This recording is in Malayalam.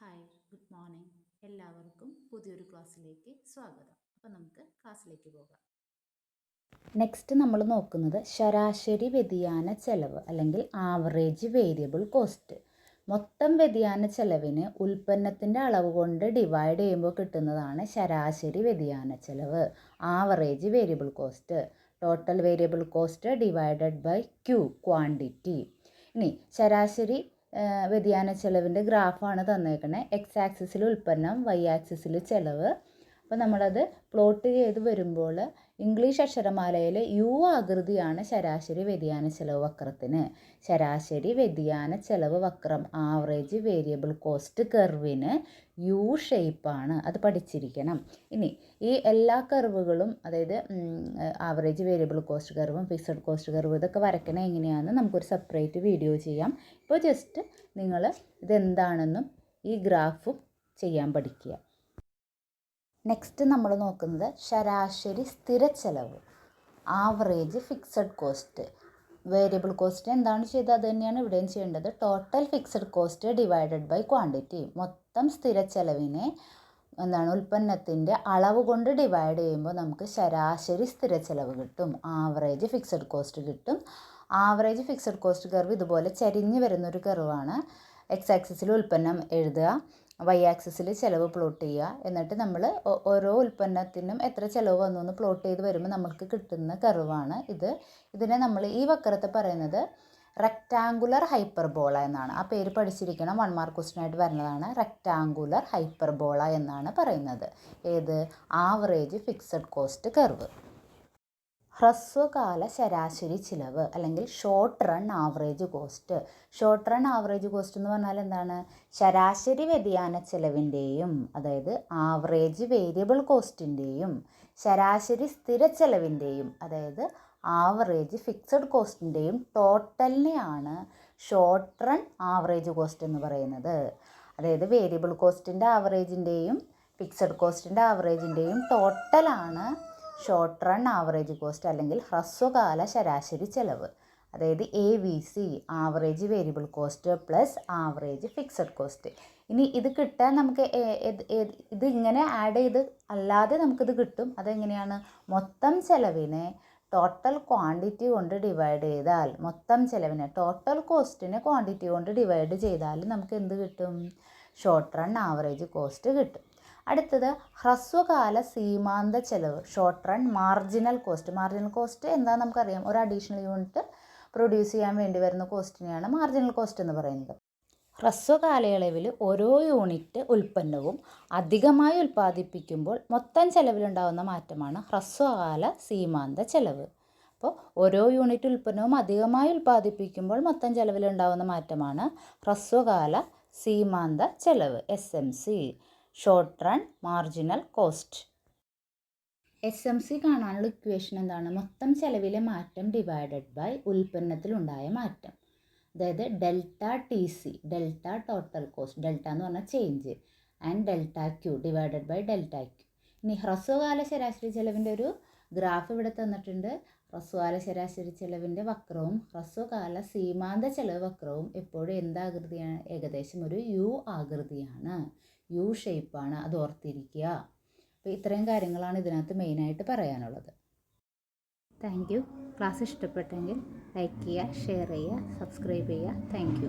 ഹായ് ഗുഡ് മോർണിംഗ് എല്ലാവർക്കും പുതിയൊരു ക്ലാസ്സിലേക്ക് സ്വാഗതം. അപ്പോൾ നമുക്ക് ക്ലാസ്സിലേക്ക് പോകാം. നെക്സ്റ്റ് നമ്മൾ നോക്കുന്നത് ശരാശരി വ്യതിയാന ചെലവ് അല്ലെങ്കിൽ ആവറേജ് വേരിയബിൾ കോസ്റ്റ് മൊത്തം വ്യതിയാന ചെലവിന് ഉൽപ്പന്നത്തിന്റെ അളവ് കൊണ്ട് ഡിവൈഡ് ചെയ്യുമ്പോൾ കിട്ടുന്നതാണ് ശരാശരി വ്യതിയാന ചെലവ് average variable cost total variable cost divided by Q quantity ഇനി ശരാശരി വ്യതിയാന ചെലവിന്റെ ഗ്രാഫാണ് തന്നേക്കുന്നത് എക്സ് ആക്സിസിൽ ഉൽപ്പന്നം വൈ ആക്സിസിൽ ചെലവ്. അപ്പോൾ നമ്മളത് പ്ലോട്ട് ചെയ്ത് വരുമ്പോൾ ഇംഗ്ലീഷ് അക്ഷരമാലയിൽ യു ആകൃതിയാണ് ശരാശരി വ്യതിയാന ചെലവ് വക്രത്തിന്. ശരാശരി വ്യതിയാന ചെലവ് വക്രം ആവറേജ് വേരിയബിൾ കോസ്റ്റ് കർവിന് യു ഷേപ്പാണ് അത് പഠിച്ചിരിക്കണം. ഇനി ഈ എല്ലാ കർവുകളും അതായത് ആവറേജ് വേരിയബിൾ കോസ്റ്റ് കർവും ഫിക്സഡ് കോസ്റ്റ് കർവും ഇതൊക്കെ വരയ്ക്കണേ എങ്ങനെയാണെന്ന് നമുക്കൊരു സെപ്പറേറ്റ് വീഡിയോ ചെയ്യാം. ഇപ്പോൾ ജസ്റ്റ് നിങ്ങൾ ഇതെന്താണെന്നും ഈ ഗ്രാഫും ചെയ്യാൻ പഠിക്കുക. നെക്സ്റ്റ് നമ്മൾ നോക്കുന്നത് ശരാശരി സ്ഥിര ചെലവ് average fixed cost variable cost എന്താണ് ചെയ്തത്? അത് തന്നെയാണ് ഇവിടെയും ചെയ്യേണ്ടത്. Total fixed cost divided by quantity മൊത്തം സ്ഥിര ചെലവിനെ എന്താണ്? ഉൽപ്പന്നത്തിന്റെ അളവ് കൊണ്ട് ഡിവൈഡ് ചെയ്യുമ്പോൾ നമുക്ക് ശരാശരി സ്ഥിര ചെലവ് കിട്ടും. ആവറേജ് ഫിക്സഡ് കോസ്റ്റ് കിട്ടും. ആവറേജ് ഫിക്സഡ് കോസ്റ്റ് കർവ് ഇതുപോലെ ചരിഞ്ഞ് വരുന്നൊരു കർവാണ് എക്സ് ആക്സിസിൽ ഉൽപ്പന്നം എഴുതുക. വൈ ആക്സിസിൽ ചിലവ് പ്ലോട്ട് ചെയ്യുക. എന്നിട്ട് നമ്മൾ ഓരോ ഉൽപ്പന്നത്തിനും എത്ര ചിലവ് വന്നു എന്ന് പ്ലോട്ട് ചെയ്ത് വരുമ്പോൾ നമുക്ക് കിട്ടുന്ന കർവാണ് ഇത്. ഇതിനെ നമ്മൾ ഈ വക്രത്തെ പറയുന്നത് റെക്റ്റാങ്കുലർ ഹൈപ്പർബോള എന്നാണ്. ആ പേര് പഠിച്ചിരിക്കണം. വൺ മാർക്ക് ക്വസ്റ്റ്യൻ ആയിട്ട് വരുന്നതാണ് റെക്റ്റാങ്കുലർ ഹൈപ്പർബോള എന്നാണ് പറയുന്നത്. ഏത്? ആവറേജ് ഫിക്സഡ് കോസ്റ്റ് കർവ് ഹ്രസ്വകാല ശരാശരി ചിലവ് അല്ലെങ്കിൽ short run average cost short run average cost എന്ന് പറഞ്ഞാൽ എന്താണ്? ശരാശരി വ്യതിയാന ചെലവിന്റെയും അതായത് ആവറേജ് വേരിയബിൾ കോസ്റ്റിന്റെയും ശരാശരി സ്ഥിര ചിലവിന്റെയും അതായത് ആവറേജ് ഫിക്സഡ് കോസ്റ്റിന്റെയും ടോട്ടലിനെയാണ് ഷോർട്ട് റൺ ആവറേജ് കോസ്റ്റ് എന്ന് പറയുന്നത്. അതായത് വേരിയബിൾ കോസ്റ്റിന്റെ ആവറേജിന്റെയും ഫിക്സഡ് കോസ്റ്റിന്റെ ആവറേജിന്റെയും ടോട്ടലാണ് ഷോർട്ട് റൺ ആവറേജ് കോസ്റ്റ് അല്ലെങ്കിൽ ഹ്രസ്വകാല ശരാശരി ചെലവ്. അതായത് A V C average variable cost plus average fixed cost ഇനി ഇത് കിട്ടാൻ നമുക്ക് ഇത് ഇങ്ങനെ ആഡ് ചെയ്ത് അല്ലാതെ നമുക്കിത് കിട്ടും. അതെങ്ങനെയാണ്? മൊത്തം ചെലവിനെ ടോട്ടൽ ക്വാണ്ടിറ്റി കൊണ്ട് ഡിവൈഡ് ചെയ്താൽ മൊത്തം ചെലവിനെ ടോട്ടൽ കോസ്റ്റിനെ ക്വാണ്ടിറ്റി കൊണ്ട് ഡിവൈഡ് ചെയ്താൽ നമുക്ക് എന്ത് കിട്ടും? ഷോർട്ട് റൺ ആവറേജ് കോസ്റ്റ് കിട്ടും. അടുത്തത് ഹ്രസ്വകാല സീമാന്ത ചെലവ് short run marginal cost marginal cost എന്താണെന്ന് നമുക്കറിയാം? ഒരു അഡീഷണൽ യൂണിറ്റ് പ്രൊഡ്യൂസ് ചെയ്യാൻ വേണ്ടി വരുന്ന കോസ്റ്റിനെയാണ് മാർജിനൽ കോസ്റ്റ് എന്ന് പറയുന്നത്. ഹ്രസ്വകാലയളവിൽ ഓരോ യൂണിറ്റ് ഉൽപ്പന്നവും അധികമായി ഉൽപ്പാദിപ്പിക്കുമ്പോൾ മൊത്തം ചെലവിലുണ്ടാകുന്ന മാറ്റമാണ് ഹ്രസ്വകാല സീമാന്ത ചെലവ്. അപ്പോൾ ഓരോ യൂണിറ്റ് ഉൽപ്പന്നവും അധികമായി ഉൽപ്പാദിപ്പിക്കുമ്പോൾ മൊത്തം ചെലവിലുണ്ടാകുന്ന മാറ്റമാണ് ഹ്രസ്വകാല സീമാന്ത ചെലവ് S M C short run marginal cost S M C കാണാനുള്ള ഇക്വേഷൻ എന്താണ്? മൊത്തം ചെലവിലെ മാറ്റം ഡിവൈഡഡ് ബൈ ഉൽപ്പന്നത്തിലുണ്ടായ മാറ്റം. അതായത് delta T C delta total cost delta എന്ന് പറഞ്ഞാൽ change and delta Q divided by delta Q ഇനി ഹ്രസ്വകാല ശരാശരി ചെലവിന്റെ ഒരു ഗ്രാഫ് ഇവിടെ തന്നിട്ടുണ്ട്. ഹ്രസ്വകാല ശരാശരി ചെലവിന്റെ വക്രവും ഹ്രസ്വകാല സീമാന്ത ചെലവ് വക്രവും എപ്പോഴും എന്താകൃതിയാണ്? ഏകദേശം ഒരു യു ആകൃതിയാണ്. യു ഷേപ്പാണ് അത് ഓർത്തിരിക്കുക. അപ്പോൾ ഇത്രയും കാര്യങ്ങളാണ് ഇതിനകത്ത് മെയിനായിട്ട് പറയാനുള്ളത്. Thank you. ക്ലാസ് ഇഷ്ടപ്പെട്ടെങ്കിൽ ലൈക്ക് ചെയ്യുക ഷെയർ ചെയ്യുക സബ്സ്ക്രൈബ് ചെയ്യുക. താങ്ക്